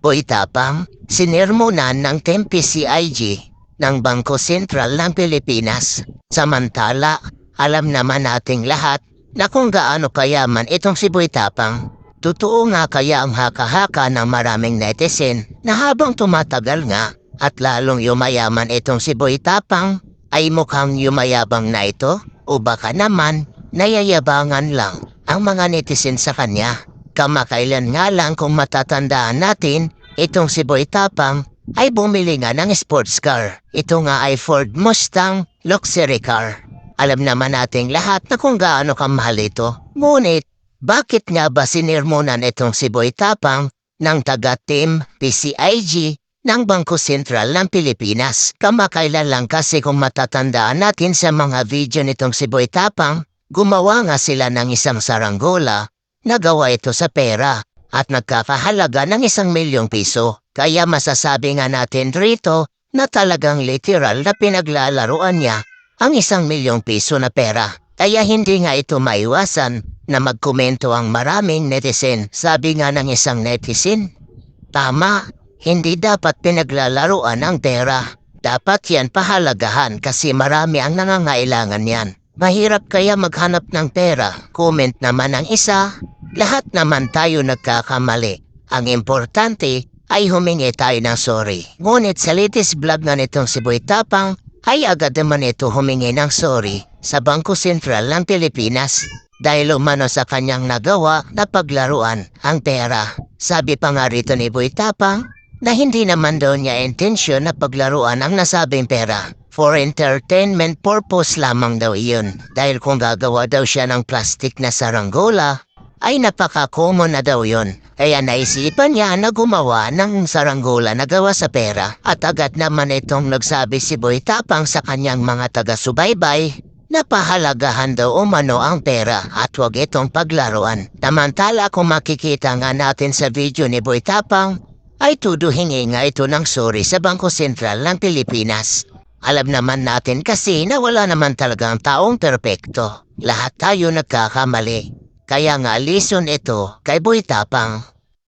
Boy Tapang, sinirmonan ng Tempe CIG ng Bangko Sentral ng Pilipinas. Samantala, alam naman nating lahat na kung gaano kayaman itong si Boy. Totoo nga kaya ang haka-haka ng maraming netizen na habang tumatagal nga at lalong yumayaman itong si Boy ay mukhang yumayabang na ito o baka naman nayayabangan lang ang mga netizen sa kanya. Kamakailan nga lang kung matatandaan natin, itong si Boy Tapang ay bumili nga ng sports car. Ito nga ay Ford Mustang luxury car. Alam naman nating lahat na kung gaano kamahal ito. Ngunit, bakit nga ba sinirmonan itong si Boy Tapang ng taga-team PCIG ng Bangko Sentral ng Pilipinas? Kamakailan lang kasi kung matatandaan natin sa mga video nitong si Boy Tapang, gumawa nga sila ng isang saranggola Nagawa ito sa pera at nagkakahalaga ng isang milyong piso. Kaya masasabi nga natin rito na talagang literal na pinaglalaruan niya ang isang milyong piso na pera. Kaya hindi nga ito maiwasan na magkomento ang maraming netizen. Sabi nga ng isang netizen, Tama, hindi dapat pinaglalaruan ang pera. Dapat yan pahalagahan kasi marami ang nangangailangan yan. Mahirap kaya maghanap ng pera. Comment naman ang isa. Lahat naman tayo nagkakamali. Ang importante ay humingi tayo ng sorry. Ngunit sa latest vlog na nitong si Boy Tapang ay agad naman ito humingi ng sorry sa Bangko Sentral ng Pilipinas dahil umano sa kanyang nagawa na paglaruan ang pera. Sabi pa nga rito ni Boy Tapang na hindi naman daw niya intensyon na paglaruan ang nasabing pera. For entertainment purpose lamang daw iyon. Dahil kung gagawa daw siya ng plastic na saranggola, ay napaka-common na daw yon. Kaya naisipan niya na gumawa ng saranggola na gawa sa pera. At agad naman itong nagsabi si Boy Tapang sa kanyang mga taga-subaybay na pahalagahan daw umano ang pera at huwag itong paglaruan. Tamantala kung makikita nga natin sa video ni Boy Tapang, ay tuduhingi nga ito ng sorry sa Bangko Sentral ng Pilipinas. Alam naman natin kasi na wala naman talagang taong perpekto. Lahat tayo nagkakamali. Kaya nga lison ito kay Boy Tapang.